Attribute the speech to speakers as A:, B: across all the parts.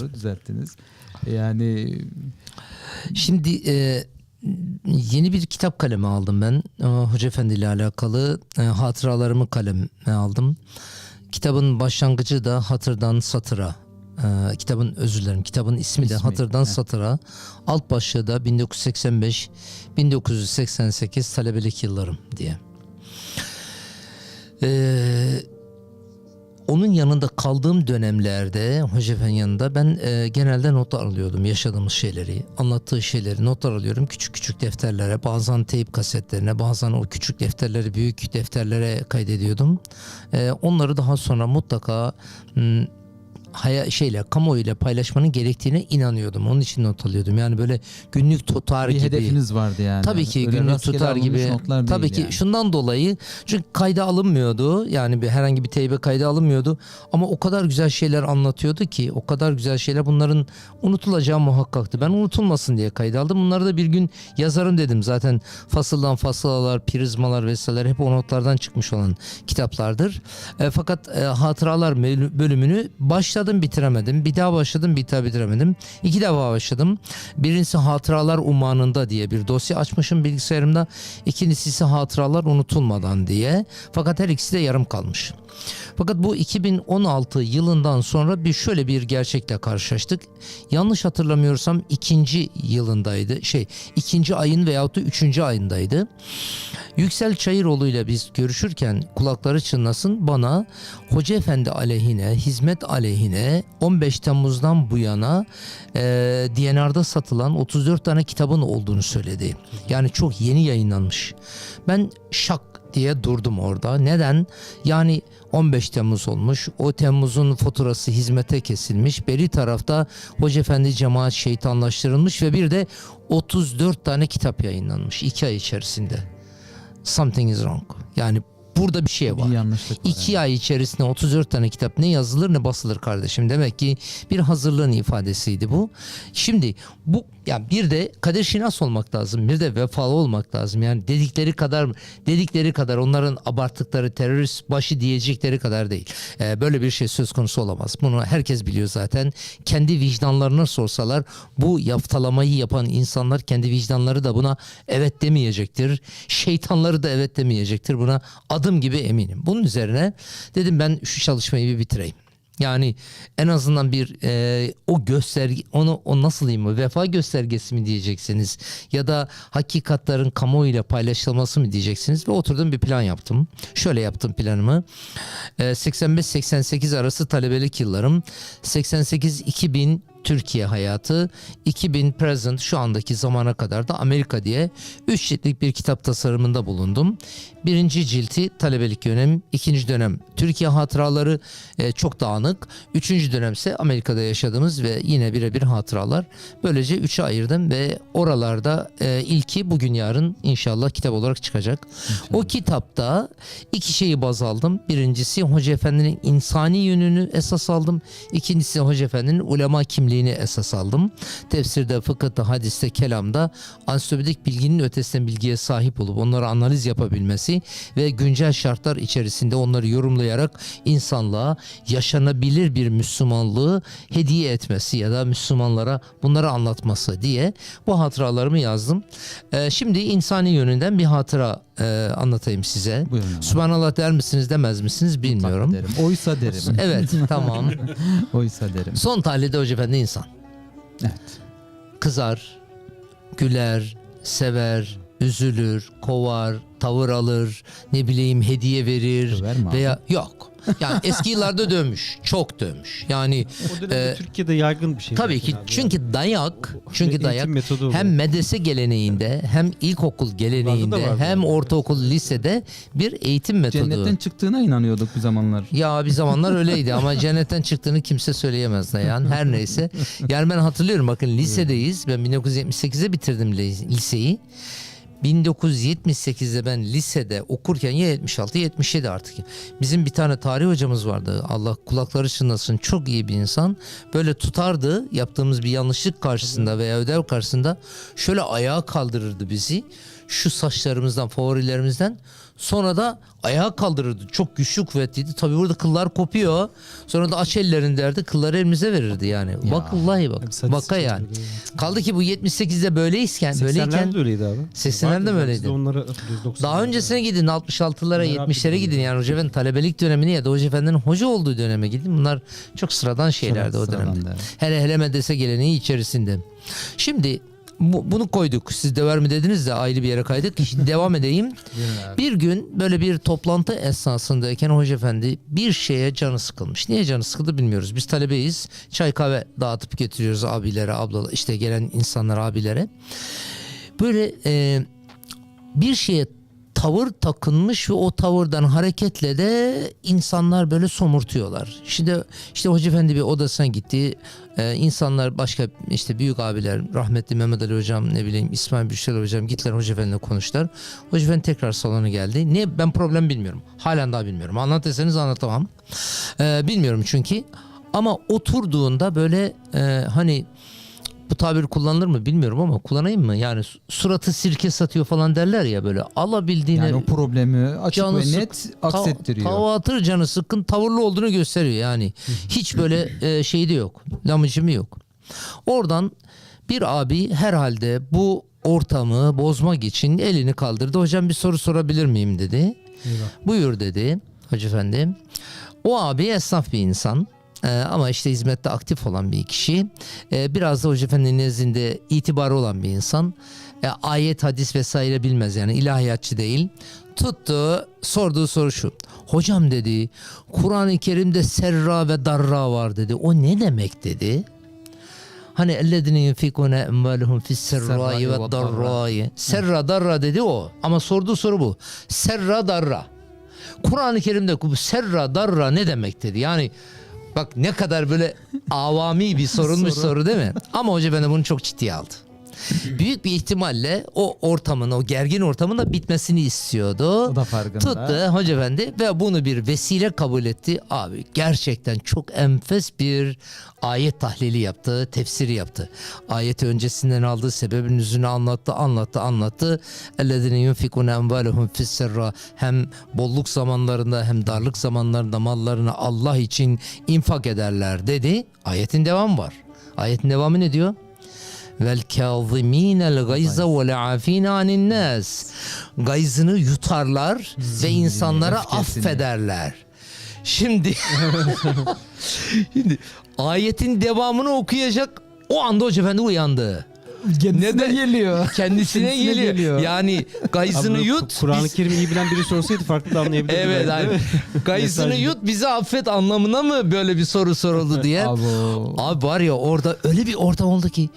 A: Doğru düzelttiniz. Yani
B: Şimdi e, yeni bir kitap kalemi aldım ben. Hoca Efendi ile alakalı e, hatıralarımı kaleme aldım. Kitabın başlangıcı da Hatırdan Satıra. E, kitabın özür dilerim. Kitabın ismi, de
A: İsmi,
B: Hatırdan
A: heh.
B: Satıra. Alt başlığı da 1985 1988 talebelik yıllarım diye. Ee, onun yanında kaldığım dönemlerde Hoca yanında ben e, genelde notlar alıyordum yaşadığımız şeyleri, anlattığı şeyleri notlar alıyorum küçük küçük defterlere, bazen teyp kasetlerine, bazen o küçük defterleri büyük defterlere kaydediyordum. E, onları daha sonra mutlaka m, haya şeyle kamuoyuyla paylaşmanın gerektiğine inanıyordum. Onun için not alıyordum. Yani böyle günlük tutar
A: bir
B: gibi.
A: hedefiniz vardı yani.
B: Tabii ki
A: Öyle
B: günlük tutar gibi.
A: notlar
B: Tabii ki
A: yani.
B: şundan dolayı çünkü kayda alınmıyordu. Yani bir herhangi bir teybe kayda alınmıyordu. Ama o kadar güzel şeyler anlatıyordu ki o kadar güzel şeyler bunların unutulacağı muhakkaktı. Ben unutulmasın diye kayda aldım. Bunları da bir gün yazarım dedim. Zaten fasıldan fasılalar, prizmalar vesaire hep o notlardan çıkmış olan kitaplardır. E, fakat e, hatıralar bölümünü başladım bitiremedim. Bir daha başladım bir daha bitiremedim. İki defa başladım. Birincisi hatıralar umanında diye bir dosya açmışım bilgisayarımda. İkincisi ise hatıralar unutulmadan diye. Fakat her ikisi de yarım kalmış. Fakat bu 2016 yılından sonra bir şöyle bir gerçekle karşılaştık. Yanlış hatırlamıyorsam ikinci yılındaydı. Şey ikinci ayın veyahut da üçüncü ayındaydı. Yüksel Çayıroğlu ile biz görüşürken kulakları çınlasın bana Hoca Efendi aleyhine, hizmet aleyhine 15 Temmuz'dan bu yana e, DNR'da satılan 34 tane kitabın olduğunu söyledi. Yani çok yeni yayınlanmış. Ben şak diye durdum orada. Neden? Yani 15 Temmuz olmuş. O Temmuz'un faturası hizmete kesilmiş. Beri tarafta Hoca Efendi cemaat şeytanlaştırılmış ve bir de 34 tane kitap yayınlanmış 2 ay içerisinde. Something is wrong. Yani burada bir şey var.
A: Bir yanlışlık var.
B: İki ay içerisinde 34 tane kitap ne yazılır ne basılır kardeşim. Demek ki bir hazırlığın ifadesiydi bu. Şimdi bu yani bir de kader şinas olmak lazım. Bir de vefalı olmak lazım. Yani dedikleri kadar dedikleri kadar onların abarttıkları terörist başı diyecekleri kadar değil. Ee, böyle bir şey söz konusu olamaz. Bunu herkes biliyor zaten. Kendi vicdanlarına sorsalar bu yaftalamayı yapan insanlar kendi vicdanları da buna evet demeyecektir. Şeytanları da evet demeyecektir. Buna adım gibi eminim. Bunun üzerine dedim ben şu çalışmayı bir bitireyim. Yani en azından bir e, o gösterge onu o nasıl diyeyim o vefa göstergesi mi diyeceksiniz ya da hakikatlerin kamuoyuyla paylaşılması mı diyeceksiniz ve oturdum bir plan yaptım. Şöyle yaptım planımı. E, 85-88 arası talebelik yıllarım 88-2000 Türkiye hayatı 2000 present şu andaki zamana kadar da Amerika diye 3 ciltlik bir kitap tasarımında bulundum. Birinci cilti talebelik dönem, ikinci dönem Türkiye hatıraları e, çok dağınık. Üçüncü dönemse Amerika'da yaşadığımız ve yine birebir hatıralar. Böylece üçe ayırdım ve oralarda e, ilki bugün yarın inşallah kitap olarak çıkacak. O kitapta iki şeyi baz aldım. Birincisi Hoca Efendi'nin insani yönünü esas aldım. İkincisi Hoca Efendi'nin ulema kimliğini esas aldım. Tefsirde, fıkıhta, hadiste, kelamda ansiklopedic bilginin ötesinde bilgiye sahip olup onları analiz yapabilmesi ve güncel şartlar içerisinde onları yorumlayarak insanlığa yaşanabilir bir Müslümanlığı hediye etmesi ya da Müslümanlara bunları anlatması diye bu hatıralarımı yazdım. Ee, şimdi insani yönünden bir hatıra e, anlatayım size.
A: Buyurun abi.
B: Subhanallah der misiniz demez misiniz bilmiyorum.
A: Derim. Oysa derim.
B: Evet tamam.
A: Oysa derim.
B: Son tahlilde Hoca Efendi insan.
A: Evet.
B: Kızar, güler, sever, üzülür, kovar, tavır alır, ne bileyim hediye verir
A: Döver mi abi?
B: veya yok. Yani eski yıllarda dövmüş, çok dövmüş. Yani
C: O dönemde
B: Ee,
C: Türkiye'de yaygın bir şey.
B: tabii
C: zaten
B: ki
C: abi
B: çünkü dayak, çünkü
C: Eğitim
B: dayak
C: metodu bu.
B: hem medrese geleneğinde, hem ilkokul geleneğinde,
C: vardı.
B: hem ortaokul, lisede bir eğitim metodu.
A: Cennetten çıktığına inanıyorduk bir zamanlar.
B: Ya bir zamanlar öyleydi ama cennetten çıktığını kimse söyleyemez yani her neyse. Yani ben hatırlıyorum bakın lisedeyiz. Ben 1978'de bitirdim li- liseyi. 1978'de ben lisede okurken ya 76 ya 77 artık. Bizim bir tane tarih hocamız vardı. Allah kulakları çınlasın. Çok iyi bir insan. Böyle tutardı yaptığımız bir yanlışlık karşısında veya ödev karşısında şöyle ayağa kaldırırdı bizi. Şu saçlarımızdan favorilerimizden sonra da ayağa kaldırırdı. Çok güçlü kuvvetliydi. Tabii burada kıllar kopuyor. Sonra da aç ellerini derdi. Kılları elimize verirdi yani. Bak vallahi bak. Baka yani. Kaldı ki bu 78'de böyleyken
C: 80'lerde
B: böyleyken
C: de öyleydi abi.
B: 80'lerde
C: Vardı
B: mi
C: ya,
B: öyleydi?
C: Biz de onları hatırlıyoruz. 90'larda.
B: daha öncesine gidin 66'lara
C: Merak
B: 70'lere
C: ediyorum.
B: gidin yani Hoca Efendi talebelik dönemini ya da Hoca Efendi'nin hoca olduğu döneme gidin. Bunlar çok sıradan şeylerdi o
A: Sıradan
B: dönemde.
A: da.
B: Hele hele medrese geleneği içerisinde. Şimdi bu- bunu koyduk. Siz de var mı dediniz de ayrı bir yere kaydık. Şimdi devam edeyim. Bir gün böyle bir toplantı esnasındayken Hoca Efendi bir şeye canı sıkılmış. Niye canı sıkıldı bilmiyoruz. Biz talebeyiz. Çay kahve dağıtıp getiriyoruz abilere, ablalara, işte gelen insanlar abilere. Böyle e, bir şeye tavır takınmış ve o tavırdan hareketle de insanlar böyle somurtuyorlar. Şimdi işte Hoca Efendi bir odasına gitti. Ee, insanlar başka işte büyük abiler rahmetli Mehmet Ali hocam ne bileyim İsmail Büşra hocam gittiler Hoca Efendi'yle konuştular. Hoca Efendi tekrar salona geldi. Niye ben problem bilmiyorum. Halen daha bilmiyorum. Anlat deseniz anlatamam. Ee, bilmiyorum çünkü. Ama oturduğunda böyle e, hani bu tabir kullanılır mı bilmiyorum ama kullanayım mı? Yani su- suratı sirke satıyor falan derler ya böyle alabildiğine
A: Yani o problemi açık ve
B: sık-
A: net aksettiriyor.
B: Tava atır canı sıkkın tavırlı olduğunu gösteriyor yani. Hiç böyle e, şeyi de yok. Lamıcımı yok. Oradan bir abi herhalde bu ortamı bozmak için elini kaldırdı. Hocam bir soru sorabilir miyim dedi.
C: Eyvah.
B: Buyur dedi Hoca Efendi. O abi esnaf bir insan. Ee, ama işte hizmette aktif olan bir kişi. Ee, biraz da Hoca Efendi'nin nezdinde itibarı olan bir insan. Ee, ayet, hadis vesaire bilmez yani ilahiyatçı değil. Tuttu sorduğu soru şu. Hocam dedi Kur'an-ı Kerim'de serra ve darra var dedi. O ne demek dedi. Hani ellezine yunfikune emvaluhum fis serrai ve darrai. Serra darra dedi o. Ama sorduğu soru bu. Serra darra. Kur'an-ı Kerim'de bu serra darra ne demek dedi. Yani bak ne kadar böyle avami bir sorulmuş soru. değil mi? Ama hoca beni bunu çok ciddiye aldı. Büyük bir ihtimalle o ortamın, o gergin ortamın da bitmesini istiyordu.
A: O da farkında.
B: Tuttu Hoca Efendi ve bunu bir vesile kabul etti. Abi gerçekten çok enfes bir ayet tahlili yaptı, tefsiri yaptı. Ayeti öncesinden aldığı sebebin yüzünü anlattı, anlattı, anlattı. اَلَّذِينَ يُنْفِقُونَ اَنْوَالَهُمْ فِي السَّرَّةِ Hem bolluk zamanlarında hem darlık zamanlarında mallarını Allah için infak ederler dedi. Ayetin devamı var. Ayetin devamı ne diyor? Vel kâzimînel gayza ve afîne anin nas. Gayzını yutarlar ve insanlara
A: öfkesini.
B: affederler. Şimdi Şimdi ayetin devamını okuyacak o anda Hoca Efendi uyandı.
A: Kendisine
B: Neden?
A: geliyor.
B: Kendisine,
A: Kendisine
B: geliyor.
A: geliyor.
B: Yani gayzını
C: Abi,
B: yut.
C: Kur'an-ı
B: biz-
C: Kerim'i iyi bilen biri sorsaydı farklı da anlayabilirdi.
B: Evet abi. Gayzını yut bizi affet anlamına mı böyle bir soru soruldu diye.
A: Abo.
B: Abi var ya orada öyle bir ortam oldu ki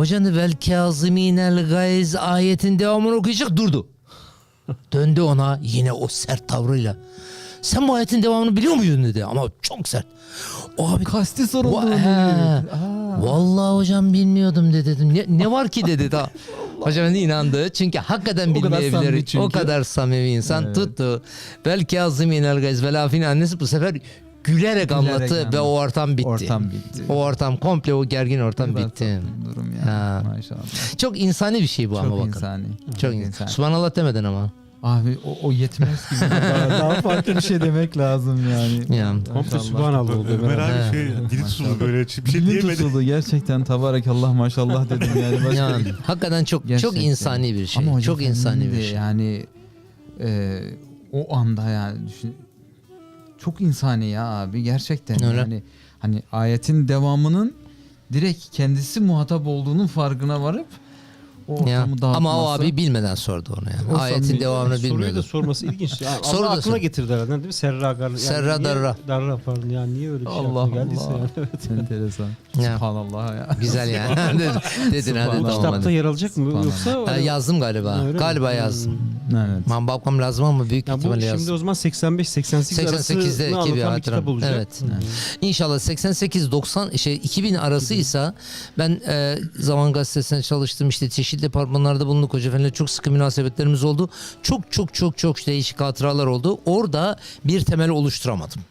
B: hocanın vel kâzimînel gayz ayetin devamını okuyacak durdu. Döndü ona yine o sert tavrıyla. Sen bu ayetin devamını biliyor muydun dedi ama çok sert. O abi
A: Kasti
B: Va-
A: soruldu.
B: he. Vallahi hocam bilmiyordum dedi. dedim. Ne, ne var ki dedi daha. Hocam da inandı. Çünkü hakikaten
A: O kadar
B: bilmeyebilir. O kadar samimi insan
A: Evet.
B: tuttu. Belki azim inel gayz ve lafin annesi bu sefer gülerek, anlattı
A: anlattı.
B: ve o ortam bitti.
A: Ortam bitti.
B: O ortam komple o gergin ortam
A: kadar
B: bitti.
A: bir Durum ya.
B: Ha.
A: Maşallah.
B: Çok insani bir şey bu ama
A: Çok
B: bakın.
A: insani.
B: Çok insani. Subhanallah demeden ama.
A: Abi o, o yetmez gibi. daha, daha farklı bir şey demek lazım yani.
B: Ya.
C: Komple
A: Maşallah.
C: Subhanallah oldu.
D: Ömer
C: Ömer abi.
D: şey dili tutuldu böyle bir şey
A: Dilim
D: diyemedi.
A: tutuldu gerçekten tabarakallah maşallah dedim yani. Başka
B: Yani hakikaten çok
A: Gerçekten.
B: çok insani bir şey.
A: Ama Hoca
B: çok insani bir şey.
A: Yani e, o anda yani düşün, çok insani ya abi gerçekten
B: Öyle.
A: yani hani ayetin devamının direkt kendisi muhatap olduğunun farkına varıp o ortamı
B: Ya.
A: dağıtması.
B: Ama o abi bilmeden sordu onu yani.
A: O
B: Ayetin
A: samimi-
B: devamını
C: Soruyu da
B: bilmiyordu.
C: sorması ilginç. Ya,
B: Soru da
C: Allah aklına getirdi herhalde değil mi? Serra gar. Yani
B: Serra
C: niye-
B: darra.
C: Darra pardon. Yani niye öyle bir şey
A: Allah
C: aklına geldiyse
A: Allah.
C: yani. Evet.
A: Enteresan.
B: Ya.
A: Subhanallah ya.
B: Güzel yani. dedin dedin hadi tamam
C: kitapta yer alacak mı? Yoksa
B: Ha, yazdım galiba.
C: Öyle mi?
B: galiba
C: Hmm.
A: Evet.
B: Ben bakmam lazım ama büyük
C: Ya bu
B: ihtimalle
C: şimdi
B: yazdım.
C: o zaman 85-88 arasını
B: 88'deki bir
C: anlatan bir kitap olacak.
B: Evet. İnşallah 88 90 şey 2000 arasıysa ben e, Zaman Gazetesi'nde çalıştım işte çeşitli departmanlarda bulunduk Hoca Efendi'yle çok sıkı münasebetlerimiz oldu. Çok çok çok çok değişik hatıralar oldu. Orada bir temel oluşturamadım.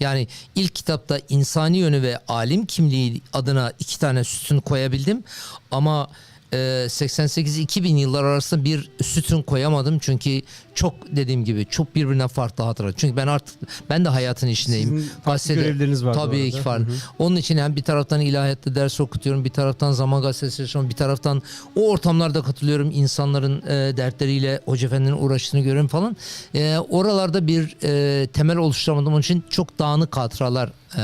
B: Yani ilk kitapta insani yönü ve alim kimliği adına iki tane sütun koyabildim ama 88-2000 yıllar arasında bir sütun koyamadım çünkü çok dediğim gibi çok birbirinden farklı hatıra. Çünkü ben artık ben de hayatın içindeyim.
C: Sizin farklı görevleriniz var.
B: Tabii ki var. Onun için hem bir taraftan ilahiyatta ders okutuyorum, bir taraftan zaman gazetesi çalışıyorum, bir taraftan o ortamlarda katılıyorum. insanların e, dertleriyle Hoca Efendi'nin uğraştığını görüyorum falan. E, oralarda bir e, temel oluşturamadım. Onun için çok dağınık hatıralar e,